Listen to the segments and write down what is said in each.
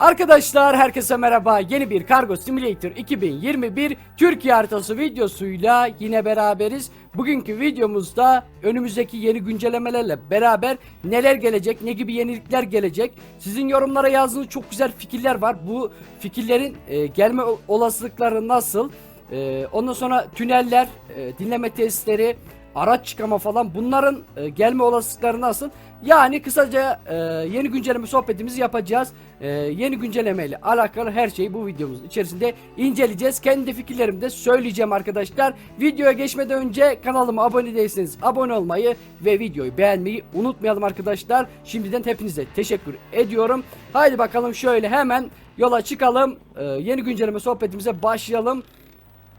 Arkadaşlar herkese merhaba. Yeni bir Cargo Simulator 2021 Türkiye haritası videosuyla yine beraberiz. Bugünkü videomuzda önümüzdeki yeni güncellemelerle beraber neler gelecek, ne gibi yenilikler gelecek. Sizin yorumlara yazdığınız çok güzel fikirler var. Bu fikirlerin e, gelme olasılıkları nasıl? E, ondan sonra tüneller, e, dinleme testleri, araç çıkama falan bunların e, gelme olasılıkları nasıl? Yani kısaca e, yeni güncelleme sohbetimizi yapacağız. E, yeni güncelleme ile alakalı her şeyi bu videomuzun içerisinde inceleyeceğiz. Kendi fikirlerimi de söyleyeceğim arkadaşlar. Videoya geçmeden önce kanalıma abone değilseniz abone olmayı ve videoyu beğenmeyi unutmayalım arkadaşlar. Şimdiden hepinize teşekkür ediyorum. Haydi bakalım şöyle hemen yola çıkalım. E, yeni güncelleme sohbetimize başlayalım.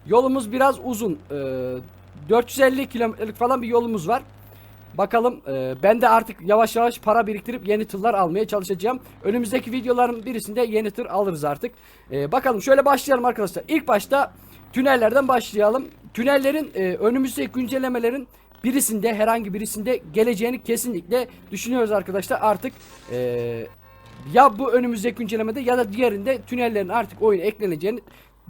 Yolumuz biraz uzun. Ee, 450 kilometrelik falan bir yolumuz var. Bakalım e, ben de artık yavaş yavaş para biriktirip yeni tırlar almaya çalışacağım. Önümüzdeki videoların birisinde yeni tır alırız artık. Ee, bakalım şöyle başlayalım arkadaşlar. İlk başta tünellerden başlayalım. Tünellerin e, önümüzdeki güncellemelerin birisinde herhangi birisinde geleceğini kesinlikle düşünüyoruz arkadaşlar. Artık e, ya bu önümüzdeki güncellemede ya da diğerinde tünellerin artık oyuna ekleneceğini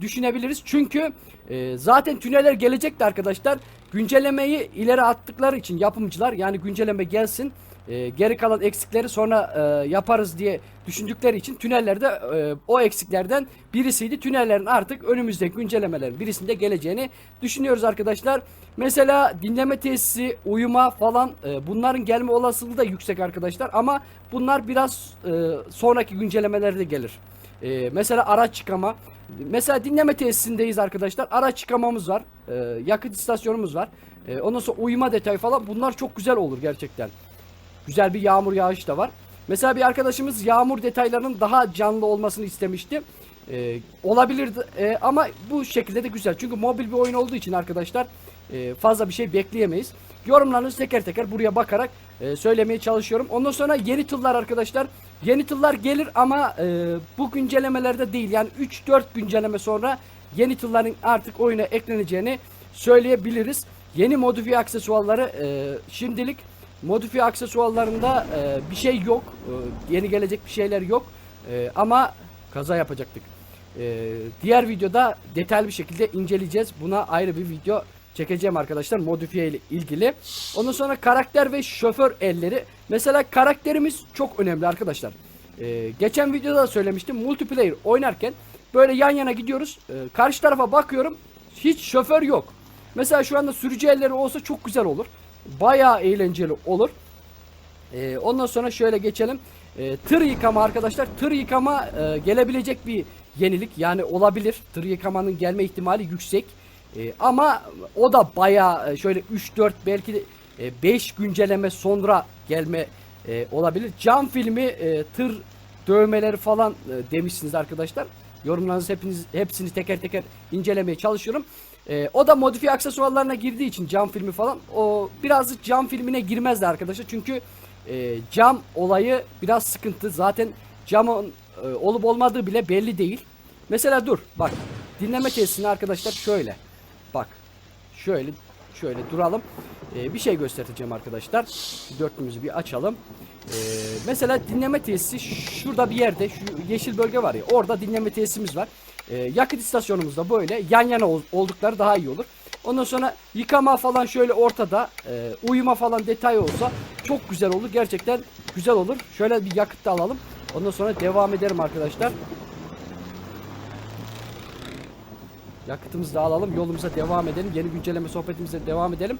düşünebiliriz. Çünkü e, zaten tüneller gelecekti arkadaşlar. Güncellemeyi ileri attıkları için yapımcılar yani güncelleme gelsin e, geri kalan eksikleri sonra e, yaparız diye düşündükleri için tünellerde e, o eksiklerden birisiydi. Tünellerin artık önümüzdeki güncellemelerin birisinde geleceğini düşünüyoruz arkadaşlar. Mesela dinleme tesisi, uyuma falan e, bunların gelme olasılığı da yüksek arkadaşlar ama bunlar biraz e, sonraki güncellemelerde gelir. E, mesela araç çıkama. Mesela dinleme tesisindeyiz arkadaşlar. Araç çıkamamız var. E, yakıt istasyonumuz var. E, ondan sonra uyuma detayı falan. Bunlar çok güzel olur gerçekten. Güzel bir yağmur yağışı da var. Mesela bir arkadaşımız yağmur detaylarının daha canlı olmasını istemişti. E, olabilirdi e, ama bu şekilde de güzel. Çünkü mobil bir oyun olduğu için arkadaşlar e, fazla bir şey bekleyemeyiz. Yorumlarınızı teker teker buraya bakarak e, söylemeye çalışıyorum. Ondan sonra yeni tıllar arkadaşlar. Yeni tıllar gelir ama e, bu güncellemelerde değil. Yani 3-4 güncelleme sonra yeni tılların artık oyuna ekleneceğini söyleyebiliriz. Yeni modifiye aksesuarları e, şimdilik modifiye aksesuarlarında e, bir şey yok. E, yeni gelecek bir şeyler yok. E, ama kaza yapacaktık. E, diğer videoda detaylı bir şekilde inceleyeceğiz. Buna ayrı bir video çekeceğim arkadaşlar modifiye ile ilgili. Ondan sonra karakter ve şoför elleri. Mesela karakterimiz çok önemli arkadaşlar. Ee, geçen videoda da söylemiştim. Multiplayer oynarken böyle yan yana gidiyoruz. Ee, karşı tarafa bakıyorum. Hiç şoför yok. Mesela şu anda sürücü elleri olsa çok güzel olur. Bayağı eğlenceli olur. Ee, ondan sonra şöyle geçelim. Ee, tır yıkama arkadaşlar. Tır yıkama e, gelebilecek bir yenilik. Yani olabilir. Tır yıkamanın gelme ihtimali yüksek. Ee, ama o da bayağı e, şöyle 3-4 belki de 5 güncelleme sonra gelme e, olabilir. Cam filmi e, tır dövmeleri falan e, demişsiniz arkadaşlar. Yorumlarınızı hepiniz hepsini teker teker incelemeye çalışıyorum. E, o da modifiye aksesuarlarına girdiği için cam filmi falan o birazcık cam filmine girmezdi arkadaşlar. Çünkü e, cam olayı biraz sıkıntı. Zaten camın e, olup olmadığı bile belli değil. Mesela dur bak dinleme tesisini arkadaşlar şöyle. Bak şöyle şöyle duralım. Ee, bir şey göstereceğim arkadaşlar. Dörtlümüzü bir açalım. Ee, mesela dinleme tesisi şurada bir yerde şu yeşil bölge var ya orada dinleme tesisimiz var. Ee, yakıt istasyonumuz da böyle yan yana ol- oldukları daha iyi olur. Ondan sonra yıkama falan şöyle ortada e, uyuma falan detay olsa çok güzel olur. Gerçekten güzel olur. Şöyle bir yakıt da alalım. Ondan sonra devam ederim arkadaşlar. Yakıtımızı da alalım. Yolumuza devam edelim. Yeni güncelleme sohbetimize devam edelim.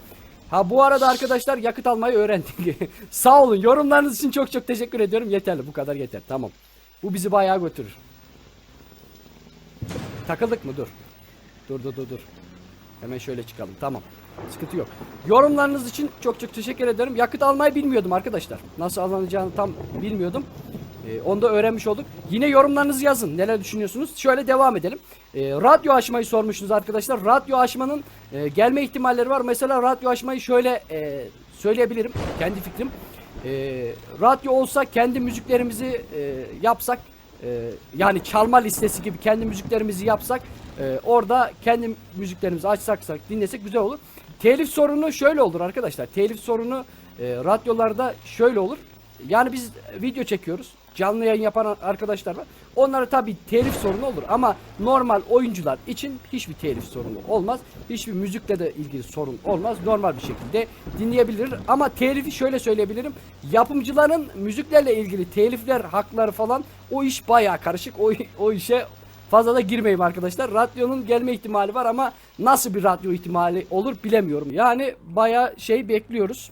Ha bu arada arkadaşlar yakıt almayı öğrendik. Sağ olun. Yorumlarınız için çok çok teşekkür ediyorum. Yeterli. Bu kadar yeter. Tamam. Bu bizi bayağı götürür. Takıldık mı? Dur. Dur dur dur dur. Hemen şöyle çıkalım. Tamam. Sıkıntı yok. Yorumlarınız için çok çok teşekkür ederim. Yakıt almayı bilmiyordum arkadaşlar. Nasıl alınacağını tam bilmiyordum. Ee, onu da öğrenmiş olduk. Yine yorumlarınızı yazın. Neler düşünüyorsunuz? Şöyle devam edelim. Ee, radyo açmayı sormuşsunuz arkadaşlar. Radyo açmanın e, gelme ihtimalleri var. Mesela radyo açmayı şöyle e, söyleyebilirim. Kendi fikrim. E, radyo olsa kendi müziklerimizi e, yapsak e, yani çalma listesi gibi kendi müziklerimizi yapsak e, orada kendi müziklerimizi açsaksak dinlesek güzel olur. Telif sorunu şöyle olur arkadaşlar. Telif sorunu e, radyolarda şöyle olur. yani biz video çekiyoruz. Canlı yayın yapan arkadaşlar var. Onlara tabii telif sorunu olur ama normal oyuncular için hiçbir telif sorunu olmaz. Hiçbir müzikle de ilgili sorun olmaz. Normal bir şekilde dinleyebilir. Ama telifi şöyle söyleyebilirim. Yapımcıların müziklerle ilgili telifler, hakları falan o iş bayağı karışık. O, o işe fazla da girmeyeyim arkadaşlar. Radyonun gelme ihtimali var ama nasıl bir radyo ihtimali olur bilemiyorum. Yani bayağı şey bekliyoruz.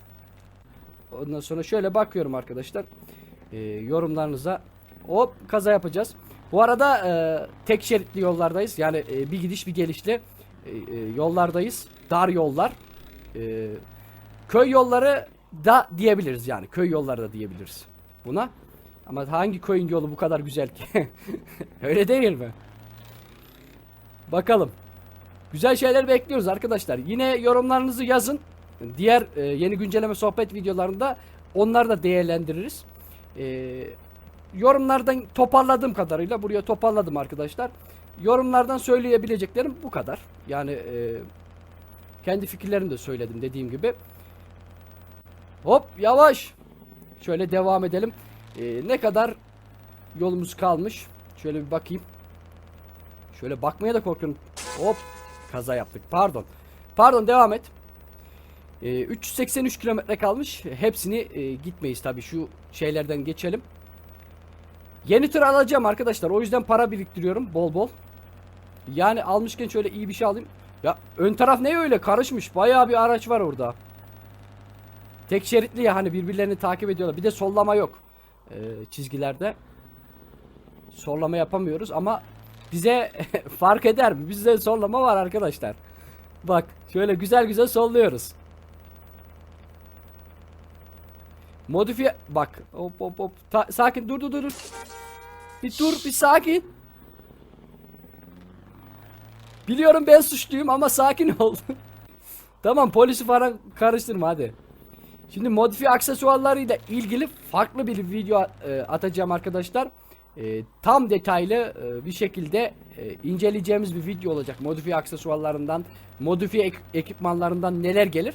Ondan sonra şöyle bakıyorum arkadaşlar. Ee, yorumlarınıza. Hop kaza yapacağız. Bu arada e, tek şeritli yollardayız. Yani e, bir gidiş bir gelişli e, e, yollardayız. Dar yollar. E, köy yolları da diyebiliriz yani. Köy yolları da diyebiliriz buna. Ama hangi köyün yolu bu kadar güzel ki? Öyle değil mi? Bakalım. Güzel şeyler bekliyoruz arkadaşlar. Yine yorumlarınızı yazın. Diğer e, yeni güncelleme sohbet videolarında onları da değerlendiririz. E, yorumlardan toparladığım kadarıyla buraya toparladım arkadaşlar. Yorumlardan söyleyebileceklerim bu kadar. Yani e, kendi fikirlerimi de söyledim dediğim gibi. Hop yavaş. Şöyle devam edelim. E, ne kadar yolumuz kalmış? Şöyle bir bakayım. Şöyle bakmaya da korkuyorum. Hop kaza yaptık. Pardon. Pardon devam et. Ee, 383 kilometre kalmış. Hepsini e, gitmeyiz tabii. Şu şeylerden geçelim. Yeni tır alacağım arkadaşlar. O yüzden para biriktiriyorum bol bol. Yani almışken şöyle iyi bir şey alayım. Ya ön taraf ne öyle karışmış. Bayağı bir araç var orada. Tek şeritli ya hani birbirlerini takip ediyorlar. Bir de sollama yok. Ee, çizgilerde. Sollama yapamıyoruz ama bize fark eder mi? Bizde sollama var arkadaşlar. Bak şöyle güzel güzel solluyoruz. Modifiye bak hop hop hop Ta- sakin dur dur dur. Bir dur bir sakin. Biliyorum ben suçluyum ama sakin ol. tamam polisi falan karıştırma hadi. Şimdi modifiye aksesuarlarıyla ilgili farklı bir video e, atacağım arkadaşlar. E, tam detaylı e, bir şekilde e, inceleyeceğimiz bir video olacak. Modifiye aksesuarlarından, modifiye ek- ekipmanlarından neler gelir.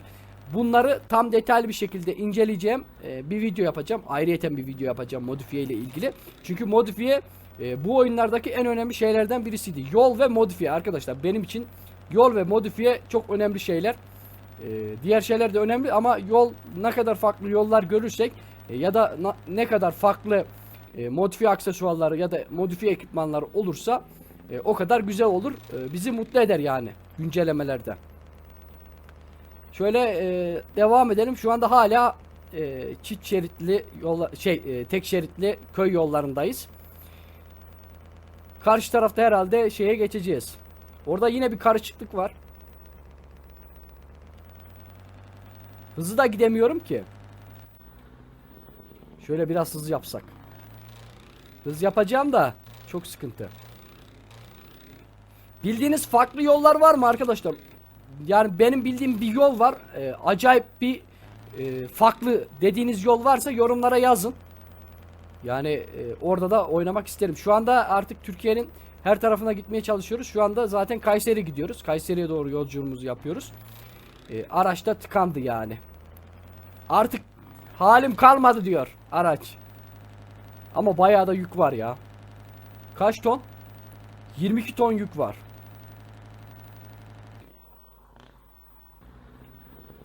Bunları tam detaylı bir şekilde inceleyeceğim. e, bir video yapacağım. Ayrıyeten bir video yapacağım modifiye ile ilgili. Çünkü modifiye e, bu oyunlardaki en önemli şeylerden birisiydi. Yol ve modifiye arkadaşlar. Benim için yol ve modifiye çok önemli şeyler. Ee, diğer şeyler de önemli ama yol ne kadar farklı yollar görürsek e, ya da na- ne kadar farklı e, modifiye aksesuarları ya da modifiye ekipmanları olursa e, o kadar güzel olur. E, bizi mutlu eder yani güncellemelerde. Şöyle e, devam edelim. Şu anda hala e, çift şeritli yolla şey e, tek şeritli köy yollarındayız. Karşı tarafta herhalde şeye geçeceğiz. Orada yine bir karışıklık var. Hızlı da gidemiyorum ki. Şöyle biraz hızlı yapsak. Hız yapacağım da çok sıkıntı. Bildiğiniz farklı yollar var mı arkadaşlar? Yani benim bildiğim bir yol var. Ee, acayip bir e, farklı dediğiniz yol varsa yorumlara yazın. Yani e, orada da oynamak isterim. Şu anda artık Türkiye'nin her tarafına gitmeye çalışıyoruz. Şu anda zaten Kayseri gidiyoruz. Kayseri'ye doğru yolculuğumuzu yapıyoruz. E, araçta tıkandı yani. Artık halim kalmadı diyor araç. Ama bayağı da yük var ya. Kaç ton? 22 ton yük var.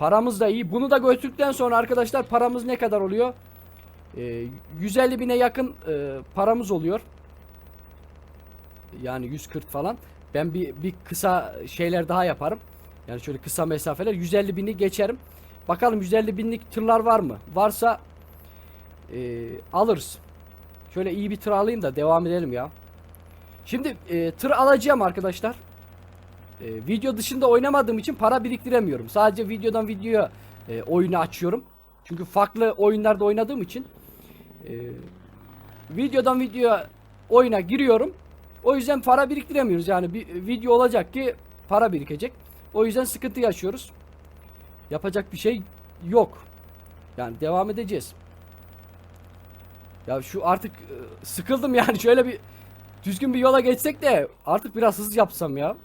Paramız da iyi. Bunu da götürdükten sonra arkadaşlar paramız ne kadar oluyor? Ee, 150 bine yakın e, paramız oluyor. Yani 140 falan. Ben bir, bir kısa şeyler daha yaparım. Yani şöyle kısa mesafeler 150 bini geçerim. Bakalım 150 binlik tırlar var mı? Varsa e, alırız. Şöyle iyi bir tır alayım da devam edelim ya. Şimdi e, tır alacağım arkadaşlar. E, video dışında oynamadığım için para biriktiremiyorum. Sadece videodan videoya e, oyunu açıyorum. Çünkü farklı oyunlarda oynadığım için e, videodan videoya oyuna giriyorum. O yüzden para biriktiremiyoruz. Yani bir video olacak ki para birikecek. O yüzden sıkıntı yaşıyoruz. Yapacak bir şey yok. Yani devam edeceğiz. Ya şu artık e, sıkıldım yani şöyle bir düzgün bir yola geçsek de artık biraz hızlı yapsam ya.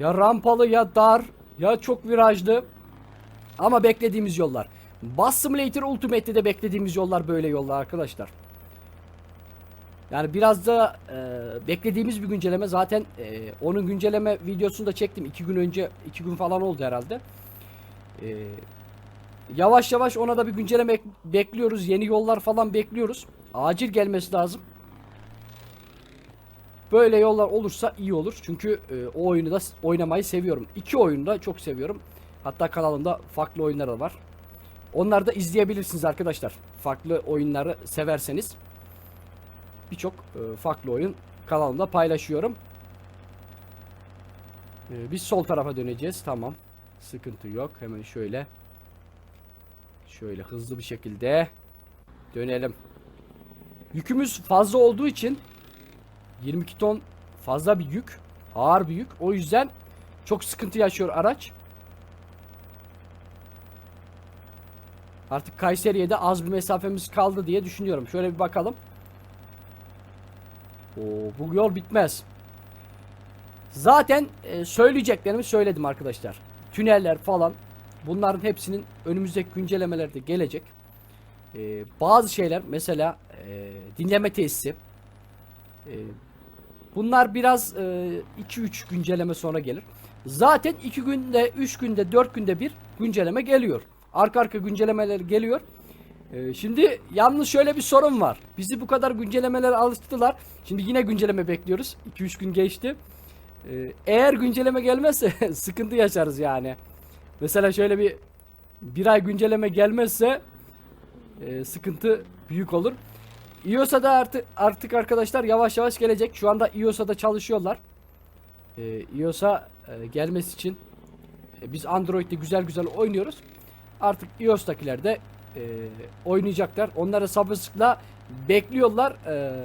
Ya rampalı ya dar ya çok virajlı. Ama beklediğimiz yollar. Bus Simulator Ultimate'de de beklediğimiz yollar böyle yollar arkadaşlar. Yani biraz da e, beklediğimiz bir güncelleme zaten e, onun güncelleme videosunu da çektim iki gün önce iki gün falan oldu herhalde. E, yavaş yavaş ona da bir güncelleme ek- bekliyoruz yeni yollar falan bekliyoruz. Acil gelmesi lazım. Böyle yollar olursa iyi olur çünkü e, o oyunu da oynamayı seviyorum. İki oyunu da çok seviyorum. Hatta kanalımda farklı oyunlar da var. Onları da izleyebilirsiniz arkadaşlar. Farklı oyunları severseniz birçok e, farklı oyun kanalımda paylaşıyorum. E, biz sol tarafa döneceğiz. Tamam. Sıkıntı yok. Hemen şöyle şöyle hızlı bir şekilde dönelim. Yükümüz fazla olduğu için 22 ton fazla bir yük. Ağır bir yük. O yüzden çok sıkıntı yaşıyor araç. Artık Kayseri'ye de az bir mesafemiz kaldı diye düşünüyorum. Şöyle bir bakalım. Oo, bu yol bitmez. Zaten e, söyleyeceklerimi söyledim arkadaşlar. Tüneller falan bunların hepsinin önümüzdeki güncellemelerde gelecek. E, bazı şeyler mesela e, dinleme tesisi e, bunlar biraz 2-3 güncelleme sonra gelir. Zaten 2 günde, 3 günde, 4 günde bir güncelleme geliyor. Arka arka güncellemeler geliyor. Ee, şimdi yalnız şöyle bir sorun var. Bizi bu kadar güncellemelere alıştırdılar. Şimdi yine güncelleme bekliyoruz. 2-3 gün geçti. Ee, eğer güncelleme gelmezse sıkıntı yaşarız yani. Mesela şöyle bir bir ay güncelleme gelmezse e, sıkıntı büyük olur. iOS'a da artık artık arkadaşlar yavaş yavaş gelecek. Şu anda iOS'a da çalışıyorlar. Ee, iOS'a e, gelmesi için e, biz Android'de güzel güzel oynuyoruz. Artık iOS'takiler de e, oynayacaklar. Onları sabırsızlıkla bekliyorlar. E,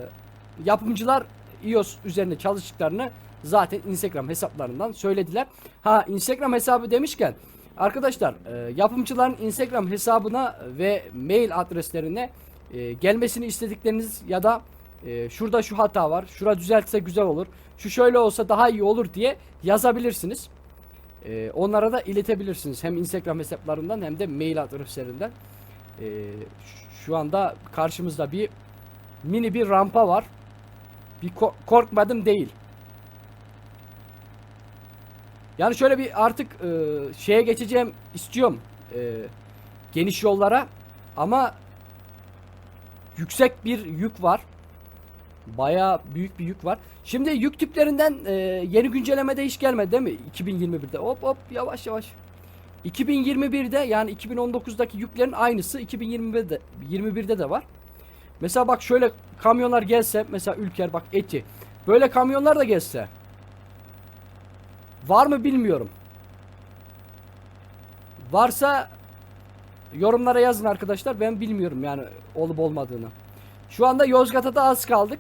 yapımcılar iOS üzerine çalıştıklarını zaten Instagram hesaplarından söylediler. Ha Instagram hesabı demişken arkadaşlar e, yapımcıların Instagram hesabına ve mail adreslerine e, gelmesini istedikleriniz ya da e, şurada şu hata var, şura düzeltse güzel olur, şu şöyle olsa daha iyi olur diye yazabilirsiniz. Ee, onlara da iletebilirsiniz. Hem Instagram hesaplarından hem de mail adreslerinden. Ş- şu anda karşımızda bir mini bir rampa var. Bir ko- korkmadım değil. Yani şöyle bir artık e, şeye geçeceğim istiyorum. E, geniş yollara ama yüksek bir yük var. Bayağı büyük bir yük var. Şimdi yük tiplerinden e, yeni güncellemede hiç gelmedi değil mi? 2021'de. Hop hop yavaş yavaş. 2021'de yani 2019'daki yüklerin aynısı 2021'de 21'de de var. Mesela bak şöyle kamyonlar gelse mesela Ülker bak eti. Böyle kamyonlar da gelse. Var mı bilmiyorum. Varsa yorumlara yazın arkadaşlar. Ben bilmiyorum yani olup olmadığını. Şu anda Yozgat'a da az kaldık.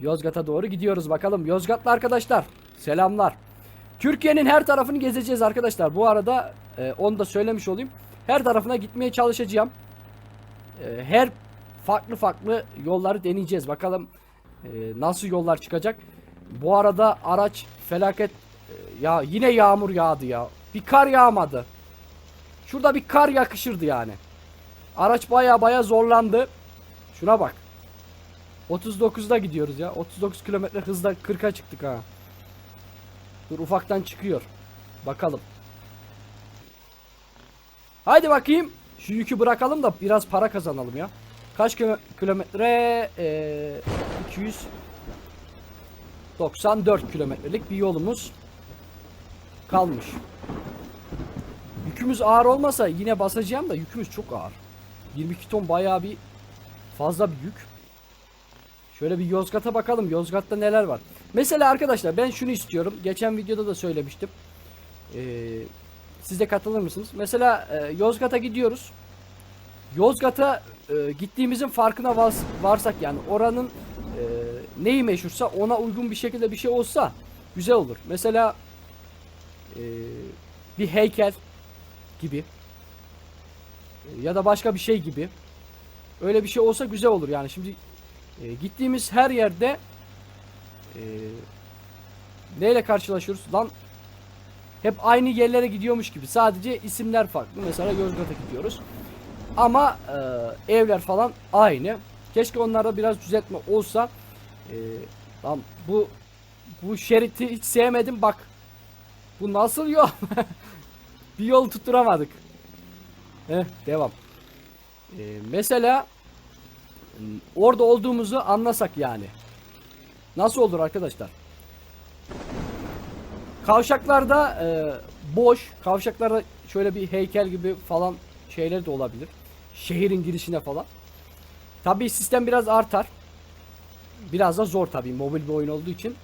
Yozgat'a doğru gidiyoruz bakalım. Yozgatlı arkadaşlar selamlar. Türkiye'nin her tarafını gezeceğiz arkadaşlar. Bu arada e, onu da söylemiş olayım. Her tarafına gitmeye çalışacağım. E, her farklı farklı yolları deneyeceğiz. Bakalım e, nasıl yollar çıkacak. Bu arada araç felaket e, ya yine yağmur yağdı ya. Bir kar yağmadı. Şurada bir kar yakışırdı yani. Araç baya baya zorlandı. Şuna bak. 39'da gidiyoruz ya. 39 kilometre hızla 40'a çıktık ha. Dur ufaktan çıkıyor. Bakalım. Haydi bakayım. Şu yükü bırakalım da biraz para kazanalım ya. Kaç kilo- kilometre? Ee, 294 kilometrelik bir yolumuz kalmış. Yükümüz ağır olmasa yine basacağım da yükümüz çok ağır. 22 ton bayağı bir fazla bir yük. Şöyle bir Yozgat'a bakalım. Yozgat'ta neler var? Mesela arkadaşlar ben şunu istiyorum. Geçen videoda da söylemiştim. Ee, siz de katılır mısınız? Mesela e, Yozgat'a gidiyoruz. Yozgat'a e, gittiğimizin farkına vars- varsak yani oranın e, neyi meşhursa ona uygun bir şekilde bir şey olsa güzel olur. Mesela e, bir heykel gibi E, ya da başka bir şey gibi öyle bir şey olsa güzel olur yani şimdi e, gittiğimiz her yerde e, neyle karşılaşıyoruz lan hep aynı yerlere gidiyormuş gibi. Sadece isimler farklı. Mesela Yozgat'a gidiyoruz. Ama e, evler falan aynı. Keşke onlarda biraz düzeltme olsa. E, lan bu bu şeriti hiç sevmedim bak. Bu nasıl yol? bir yol tutturamadık. Heh, devam. E, mesela m, orada olduğumuzu anlasak yani. Nasıl olur arkadaşlar? Kavşaklarda e, boş. Kavşaklarda şöyle bir heykel gibi falan şeyler de olabilir. Şehrin girişine falan. Tabii sistem biraz artar. Biraz da zor tabii. Mobil bir oyun olduğu için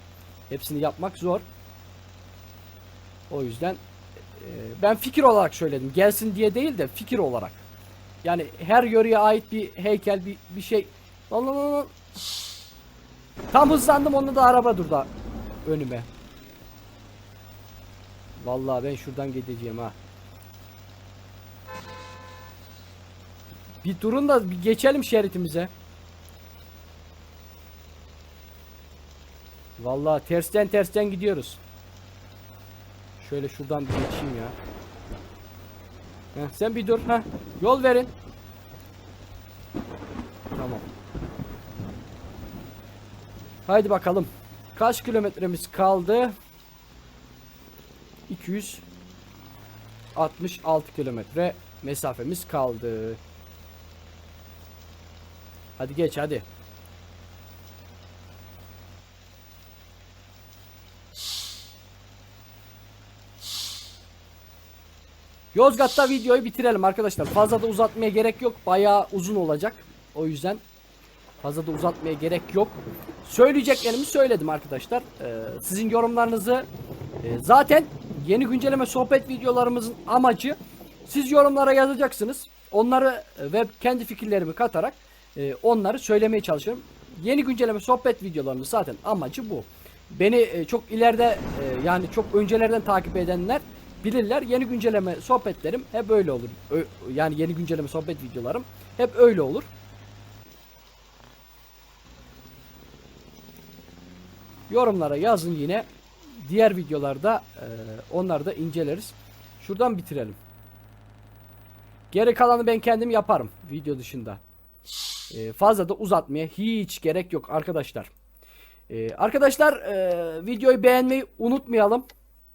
hepsini yapmak zor. O yüzden ben fikir olarak söyledim. Gelsin diye değil de fikir olarak. Yani her yöreye ait bir heykel bir, bir şey. Lan lan. Tam hızlandım onda da araba durdu önüme. Vallahi ben şuradan gideceğim ha. Bir durun da bir geçelim şeritimize. Vallahi tersten tersten gidiyoruz. Şöyle şuradan bir geçeyim ya. Heh, sen bir dur. Heh. Yol verin. Tamam. Haydi bakalım. Kaç kilometremiz kaldı? 266 kilometre mesafemiz kaldı. Hadi geç hadi. Yozgat'ta videoyu bitirelim arkadaşlar. Fazla da uzatmaya gerek yok. Bayağı uzun olacak. O yüzden fazla da uzatmaya gerek yok. Söyleyeceklerimi söyledim arkadaşlar. Ee, sizin yorumlarınızı e, zaten yeni güncelleme sohbet videolarımızın amacı siz yorumlara yazacaksınız. Onları ve kendi fikirlerimi katarak e, onları söylemeye çalışıyorum. Yeni güncelleme sohbet videolarımız zaten amacı bu. Beni e, çok ileride e, yani çok öncelerden takip edenler bilirler. Yeni güncelleme sohbetlerim hep öyle olur. Ö- yani yeni güncelleme sohbet videolarım hep öyle olur. Yorumlara yazın yine. Diğer videolarda e, onları da inceleriz. Şuradan bitirelim. Geri kalanı ben kendim yaparım video dışında. E, fazla da uzatmaya hiç gerek yok arkadaşlar. E, arkadaşlar e, videoyu beğenmeyi unutmayalım.